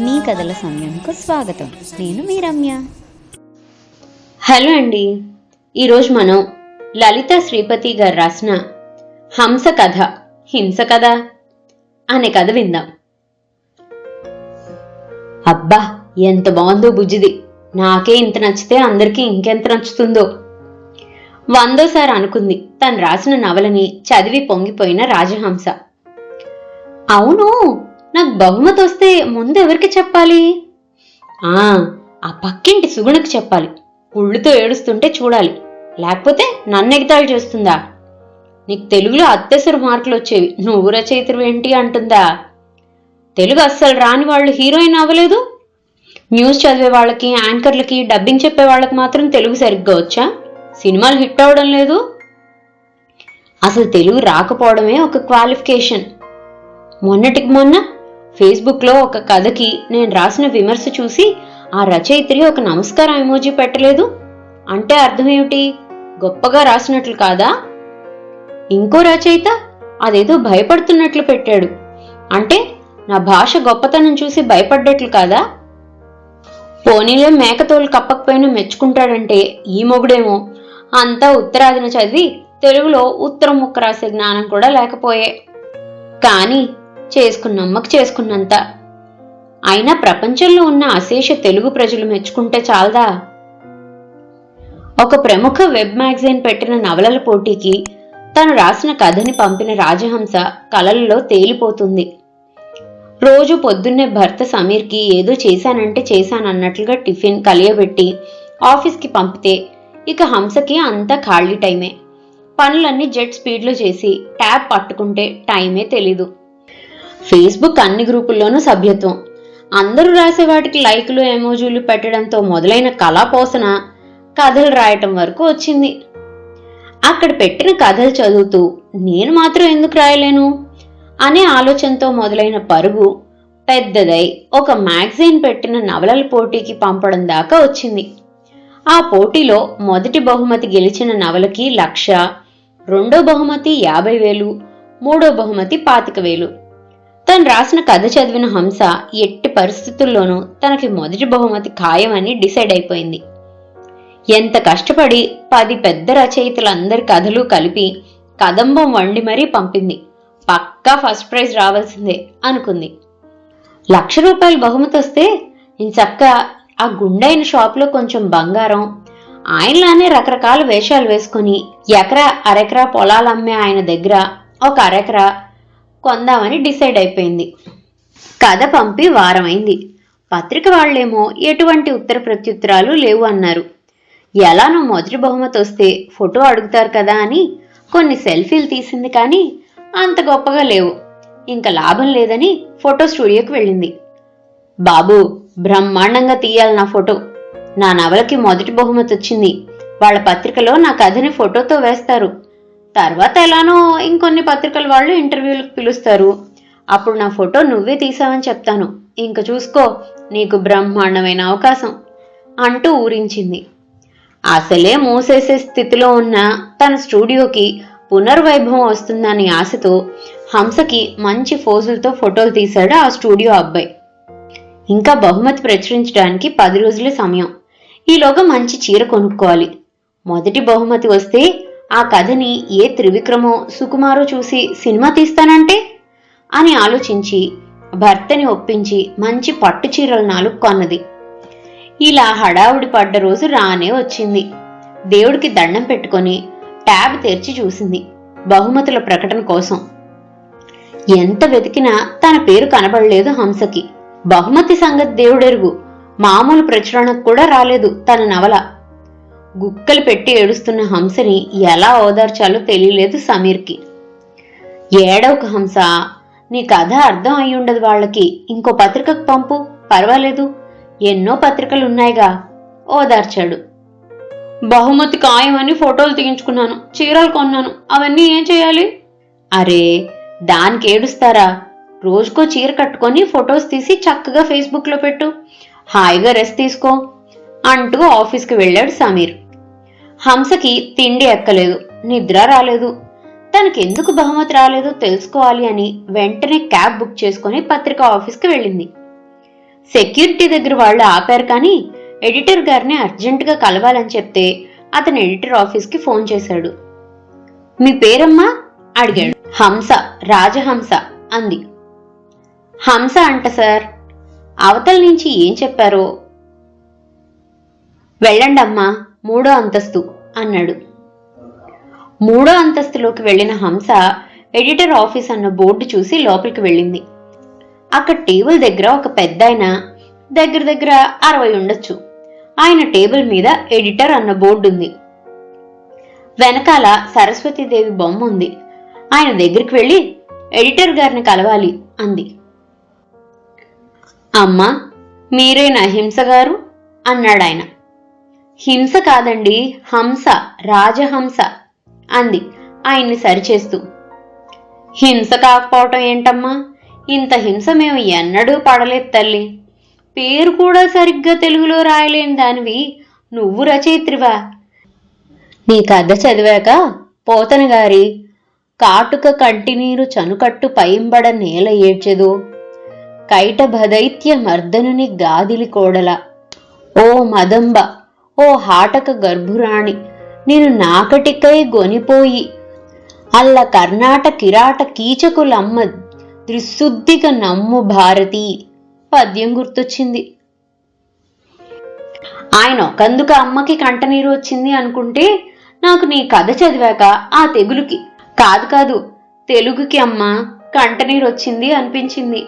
మీ కథల సమయంకు స్వాగతం. నేను మీ రమ్య. హలో అండి. ఈరోజు మనం లలిత శ్రీపతి గారు రాసిన హంస కథ హింస కథ అనే కథ విందాం. అబ్బా ఎంత బాగుందో బుజ్జిది. నాకే ఇంత నచ్చితే అందరికీ ఇంకెంత నచ్చుతుందో. వందోసారి అనుకుంది తను రాసిన నవలని చదివి పొంగిపోయిన రాజహంస. అవును నాకు బహుమతి వస్తే ముందు ఎవరికి చెప్పాలి? ఆ ఆ పక్కింటి సుగుణకు చెప్పాలి. ఒళ్ళుతో ఏడుస్తుంటే చూడాలి. లేకపోతే నన్ను ఎగతాళి చేస్తుందా? నీకు తెలుగులో అత్యవసర మార్కులు వచ్చేవి. నువ్వు రచయితవేంటి అంటుందా? తెలుగు అస్సలు రాని వాళ్ళు హీరోయిన్ అవ్వలేదు. న్యూస్ చదివే వాళ్ళకి యాంకర్లకి డబ్బింగ్ చెప్పే వాళ్ళకి మాత్రం తెలుగు సరిగ్గా వచ్చా? సినిమాలు హిట్ అవ్వడం లేదు. అసలు తెలుగు రాకపోవడమే ఒక క్వాలిఫికేషన్. మొన్నటికి మొన్న ఫేస్బుక్లో ఒక కథకి నేను రాసిన విమర్శ చూసి ఆ రచయిత్రి ఒక నమస్కారం ఎమోజీ పెట్టలేదు. అంటే అర్థం ఏమిటి? గొప్పగా రాసినట్లు కాదా? ఇంకో రచయిత అదేదో భయపడుతున్నట్లు పెట్టాడు. అంటే నా భాష గొప్పతనం చూసి భయపడ్డట్లు కాదా? పోనీలే మేకతోలు కప్పకపోయినా మెచ్చుకుంటాడంటే ఈ మొగుడేమో. అంతా ఉత్తరాదిన చదివి తెలుగులో ఉత్తరం ముక్క రాసే జ్ఞానం కూడా లేకపోయే. కానీ చేసుకున్న అమ్మకు చేసుకున్నంత. అయినా ప్రపంచంలో ఉన్న అశేష తెలుగు ప్రజలు మెచ్చుకుంటే చాలదా? ఒక ప్రముఖ వెబ్ మ్యాగజైన్ పెట్టిన నవలల పోటీకి తను రాసిన కథని పంపిన రాజహంస కలల్లో తేలిపోతుంది. రోజు పొద్దున్నే భర్త సమీర్కి ఏదో చేశానంటే చేశానన్నట్లుగా టిఫిన్ కలియబెట్టి ఆఫీస్కి పంపితే ఇక హంసకి అంతా ఖాళీ టైమే. పనులన్నీ జెట్ స్పీడ్లో చేసి ట్యాబ్ పట్టుకుంటే టైమే తెలీదు. ఫేస్బుక్ అన్ని గ్రూపుల్లోనూ సభ్యత్వం. అందరూ రాసే వాటికి లైకులు ఎమోజీలు పెట్టడంతో మొదలైన కళాపోసన కథలు రాయటం వరకు వచ్చింది. అక్కడ పెట్టిన కథలు చదువుతూ నేను మాత్రం ఎందుకు రాయలేను? అనే ఆలోచనతో మొదలైన పరుగు పెద్దదై ఒక మ్యాగజైన్ పెట్టిన నవలల పోటీకి పంపడం దాకా వచ్చింది. ఆ పోటీలో మొదటి బహుమతి గెలిచిన నవలకి లక్ష రెండో బహుమతి యాభై వేలు మూడో బహుమతి పాతిక వేలు. తను రాసిన కథ చదివిన హంస ఎట్టి పరిస్థితుల్లోనూ తనకి మొదటి బహుమతి ఖాయమని డిసైడ్ అయిపోయింది. ఎంత కష్టపడి పది పెద్ద రచయితలందరి కథలు కలిపి కదంబం వండి మరీ పంపింది. పక్కా ఫస్ట్ ప్రైజ్ రావాల్సిందే అనుకుంది. లక్ష రూపాయలు బహుమతి వస్తే నేను చక్క ఆ గుండైన షాప్లో కొంచెం బంగారం ఆయనలానే రకరకాల వేషాలు వేసుకొని ఎకరా అరెకరా పొలాలు అమ్మే ఆయన దగ్గర ఒక అరెకరా కొందామని డిసైడ్ అయిపోయింది. కథ పంపి వారమైంది. పత్రిక వాళ్ళేమో ఎటువంటి ఉత్తర ప్రత్యుత్తరాలు లేవు అన్నారు. ఎలానో మొదటి బహుమతి వస్తే ఫోటో అడుగుతారు కదా అని కొన్ని సెల్ఫీలు తీసింది కానీ అంత గొప్పగా లేవు. ఇంకా లాభం లేదని ఫోటో స్టూడియోకి వెళ్ళింది. బాబు బ్రహ్మాండంగా తీయాలి నా ఫోటో. నా నవలకి మొదటి బహుమతి వచ్చింది. వాళ్ళ పత్రికలో నా కథని ఫోటోతో వేస్తారు. తర్వాత ఎలానో ఇంకొన్ని పత్రికల వాళ్ళు ఇంటర్వ్యూలకు పిలుస్తారు. అప్పుడు నా ఫోటో నువ్వే తీసావని చెప్తాను. ఇంక చూసుకో నీకు బ్రహ్మాండమైన అవకాశం అంటూ ఊరించింది. అసలే మూసేసే స్థితిలో ఉన్న తన స్టూడియోకి పునర్వైభవం వస్తుందని ఆశతో హంసకి మంచి ఫోజులతో ఫోటోలు తీశాడు ఆ స్టూడియో అబ్బాయి. ఇంకా బహుమతి ప్రచురించడానికి పది రోజుల సమయం. ఈలోగా మంచి చీర కొనుక్కోవాలి. మొదటి బహుమతి వస్తే ఆ కథని ఏ త్రివిక్రమో సుకుమారో చూసి సినిమా తీస్తానంటే? అని ఆలోచించి భర్తని ఒప్పించి మంచి పట్టు చీరలు నాలుగు కొన్నది. ఇలా హడావుడి పడ్డ రోజు రానే వచ్చింది. దేవుడికి దండం పెట్టుకొని ట్యాబ్ తెరిచి చూసింది బహుమతుల ప్రకటన కోసం. ఎంత వెతికినా తన పేరు కనబడలేదు హంసకి. బహుమతి సంగతి దేవుడెరుగు. మామూలు ప్రచురణకు కూడా రాలేదు తన నవల. గుక్కలు పెట్టి ఏడుస్తున్న హంసని ఎలా ఓదార్చాలో తెలియలేదు సమీర్కి. ఏడవక హంస నీ కథ అర్థం అయి ఉండదు వాళ్ళకి. ఇంకో పత్రికకు పంపు. పర్వాలేదు. ఎన్నో పత్రికలు ఉన్నాయిగా ఓదార్చాడు. బహుమతి ఖాయమని ఫోటోలు తీయించుకున్నాను. చీరలు కొన్నాను. అవన్నీ ఏం చేయాలి? అరే దానికి ఏడుస్తారా? రోజుకో చీర కట్టుకొని ఫొటోస్ తీసి చక్కగా ఫేస్బుక్లో పెట్టు. హాయిగా రెస్ట్ తీసుకో. అంటూ ఆఫీస్కి వెళ్ళాడు సమీర్. హంసకి తిండి ఎక్కలేదు నిద్ర రాలేదు. తనకెందుకు బహుమతి రాలేదో తెలుసుకోవాలి అని వెంటనే క్యాబ్ బుక్ చేసుకుని పత్రిక ఆఫీస్కి వెళ్ళింది. సెక్యూరిటీ దగ్గర వాళ్ళు ఆపారు కానీ ఎడిటర్ గారిని అర్జెంటుగా కలవాలని చెప్తే అతను ఎడిటర్ ఆఫీస్కి ఫోన్ చేశాడు. మీ పేరమ్మా? అడిగాడు. హంస రాజహంస అంది. హంస అంట సార్ అవతల నుంచి ఏం చెప్పారో? వెళ్ళండమ్మా మూడో అంతస్తు అన్నాడు. మూడో అంతస్తులోకి వెళ్ళిన హంస ఎడిటర్ ఆఫీస్ అన్న బోర్డు చూసి లోపలికి వెళ్ళింది. అక్కడ టేబుల్ దగ్గర ఒక పెద్ద దగ్గర దగ్గర అరవై ఉండొచ్చు. ఆయన టేబుల్ మీద ఎడిటర్ అన్న బోర్డు ఉంది. వెనకాల సరస్వతీదేవి బొమ్మ ఉంది. ఆయన దగ్గరికి వెళ్ళి ఎడిటర్ గారిని కలవాలి అంది. అమ్మా మీరేనా హింస గారు అన్నాడు ఆయన హింస కాదండి హంస రాజహంస అంది ఆయన్ని సరిచేస్తూ. హింస కాకపోవటం ఏంటమ్మా? ఇంత హింస మేము ఎన్నడూ పడలేదు తల్లి. పేరు కూడా సరిగ్గా తెలుగులో రాయలేని దానివి నువ్వు రచయిత్రివా? నీ కథ చదివాక పోతన గారి కాటుక కంటినీరు చనుకట్టు పైంబడ నేల ఏడ్చెదు కైట భదైత్య మర్దనుని గాదిలి కోడల. ఓ మదంబ ఓ హాటక గర్భురాణి నేను నాకటికై గొనిపోయి అల్ల కర్ణాట కిరాట కీచకులమ్మ త్రిశుద్ధిక నమ్ము భారతి. పద్యం గుర్తొచ్చింది. ఆయన ఒకందుకు అమ్మకి కంటనీరు వచ్చింది అనుకుంటే నాకు నీ కథ చదివాక ఆ తెగులుకి కాదు కాదు తెలుగుకి అమ్మ కంటనీరు వచ్చింది అనిపించింది.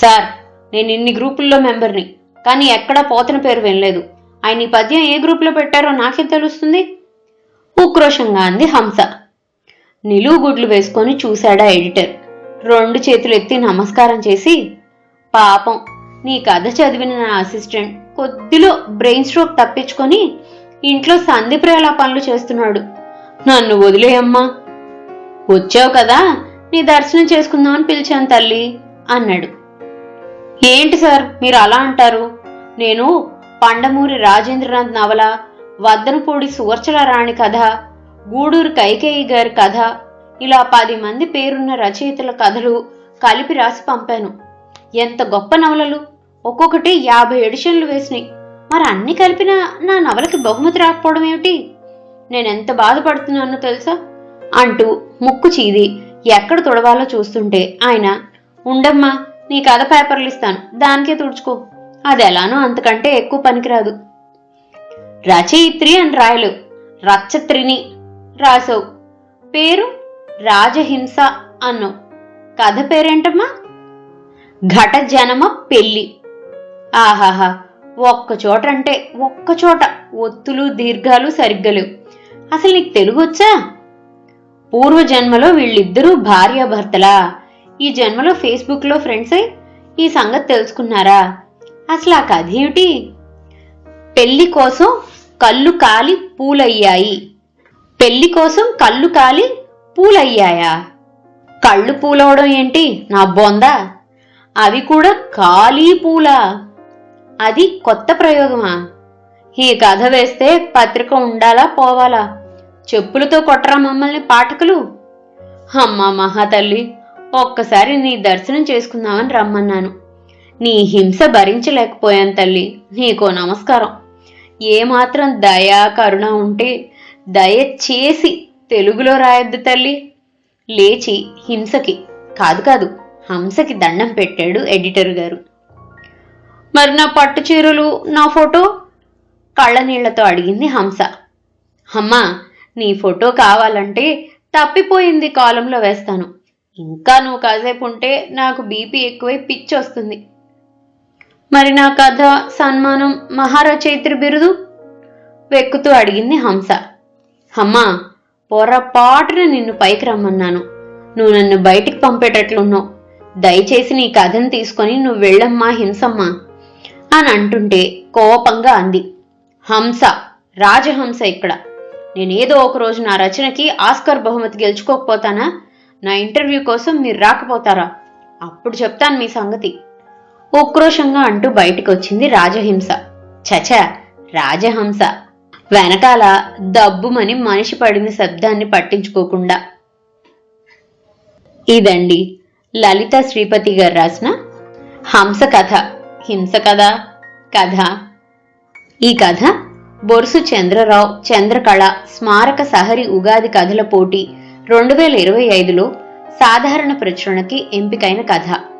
సార్ నేను ఇన్ని గ్రూపుల్లో మెంబర్ని కానీ ఎక్కడా పోతన పేరు వినలేదు. ఆయన ఈ పద్యం ఏ గ్రూప్లో పెట్టారో నాకే తెలుస్తుంది? ఉక్రోషంగా అంది హంస. నిలువు గుడ్లు వేసుకొని చూశాడా ఎడిటర్. రెండు చేతులు ఎత్తి నమస్కారం చేసి పాపం నీ కథ చదివిన నా అసిస్టెంట్ కొద్దిలో బ్రెయిన్ స్ట్రోక్ తప్పించుకొని ఇంట్లో సంధి పనులు చేస్తున్నాడు. నన్ను వదిలేయమ్మా. వచ్చావు కదా నీ దర్శనం చేసుకుందామని పిలిచాను తల్లి అన్నాడు. ఏంటి సార్ మీరు అలా అంటారు? నేను పండమూరి రాజేంద్రనాథ్ నవల వద్దనపూడి సువర్చలరాణి కథ గూడూరు కైకేయి గారి కథ ఇలా పది మంది పేరున్న రచయితల కథలు కలిపి రాసి పంపాను. ఎంత గొప్ప నవలలు! ఒక్కొక్కటి యాభై ఎడిషన్లు వేసినాయి. మరి అన్ని కలిపిన నా నవలకి బహుమతి రాకపోవడం ఏమిటి? నేనెంత బాధపడుతున్నానో తెలుసా? అంటూ ముక్కు చీది ఎక్కడ తుడవాలో చూస్తుంటే ఆయన ఉండమ్మా నీ కథ పేపర్లు ఇస్తాను. దానికే తుడుచుకో. అది ఎలానో అంతకంటే ఎక్కువ పనికిరాదు. రచయిత్రి అని రాయలు రచ్చత్రిని రాసావు. పేరు రాజహింస అన్నావు. కథ పేరేంటమ్మా? ఘట జనమ పెళ్ళి. ఆహాహా ఒక్క చోట అంటే ఒక్క చోట ఒత్తులు దీర్ఘాలు సరిగ్గా లేవు. అసలు నీకు తెలుగు వచ్చా? పూర్వజన్మలో వీళ్ళిద్దరూ భార్యాభర్తలా? ఈ జన్మలో ఫేస్బుక్లో ఫ్రెండ్స్? అయి ఈ సంగతి తెలుసుకున్నారా? అసలు ఆ కథ ఏమిటి? పెళ్ళి కోసం కళ్ళు కాలి పూలయ్యాయి. పెళ్ళి కోసం కళ్ళు కాలి పూలయ్యాయా? కళ్ళు పూలవడం ఏంటి? నా బొందా. అవి కూడా ఖాళీ పూల. అది కొత్త ప్రయోగమా? ఈ కథ వేస్తే పత్రిక ఉండాలా పోవాలా? చెప్పులతో కొట్టరా మమ్మల్ని పాఠకులు? అమ్మా మహాతల్లి ఒక్కసారి నీ దర్శనం చేసుకుందామని రమ్మన్నాను. నీ హింస భరించలేకపోయాను తల్లి. నీకో నమస్కారం. ఏమాత్రం దయా కరుణ ఉంటే దయచేసి తెలుగులో రాయొద్దు తల్లి. లేచి హింసకి కాదు కాదు హంసకి దండం పెట్టాడు ఎడిటర్ గారు. మరి నా పట్టు చీరలు నా ఫోటో? కళ్ళనీళ్ళతో అడిగింది హంస. అమ్మా నీ ఫోటో కావాలంటే తప్పిపోయింది కాలంలో వేస్తాను. ఇంకా నువ్వు కాసేపు ఉంటే నాకు బీపీ ఎక్కువై పిచ్చి వస్తుంది. మరి నా కథ సన్మానం మహారచయిత్రి బిరుదు? వెక్కుతూ అడిగింది హంస. అమ్మా పొరపాటున నిన్ను పైకి రమ్మన్నాను. నువ్వు నన్ను బయటికి పంపేటట్లున్నావు. దయచేసి నీ కథను తీసుకొని నువ్వు వెళ్ళమ్మా హింసమ్మా అని అంటుంటే కోపంగా అంది. హంస రాజహంస ఇక్కడ. నేనేదో ఒక రోజు నా రచనకి ఆస్కర్ బహుమతి గెలుచుకోకపోతానా? నా ఇంటర్వ్యూ కోసం మీరు రాకపోతారా? అప్పుడు చెప్తాను మీ సంగతి. ఉక్రోషంగా అంటూ బయటికి వచ్చింది రాజహింస. చచ రాజహంస. వెనకాల దబ్బుమని మనిషి పడిన శబ్దాన్ని పట్టించుకోకుండా. ఇదండి లలిత శ్రీపతి గారు రాసిన హంస కథ. హింస కథ కథ. ఈ కథ బొరుసు చంద్రరావు చంద్రకళ స్మారక సహరి ఉగాది కథల పోటీ రెండు వేల ఇరవై ఐదులో సాధారణ ప్రచురణకి ఎంపికైన కథ.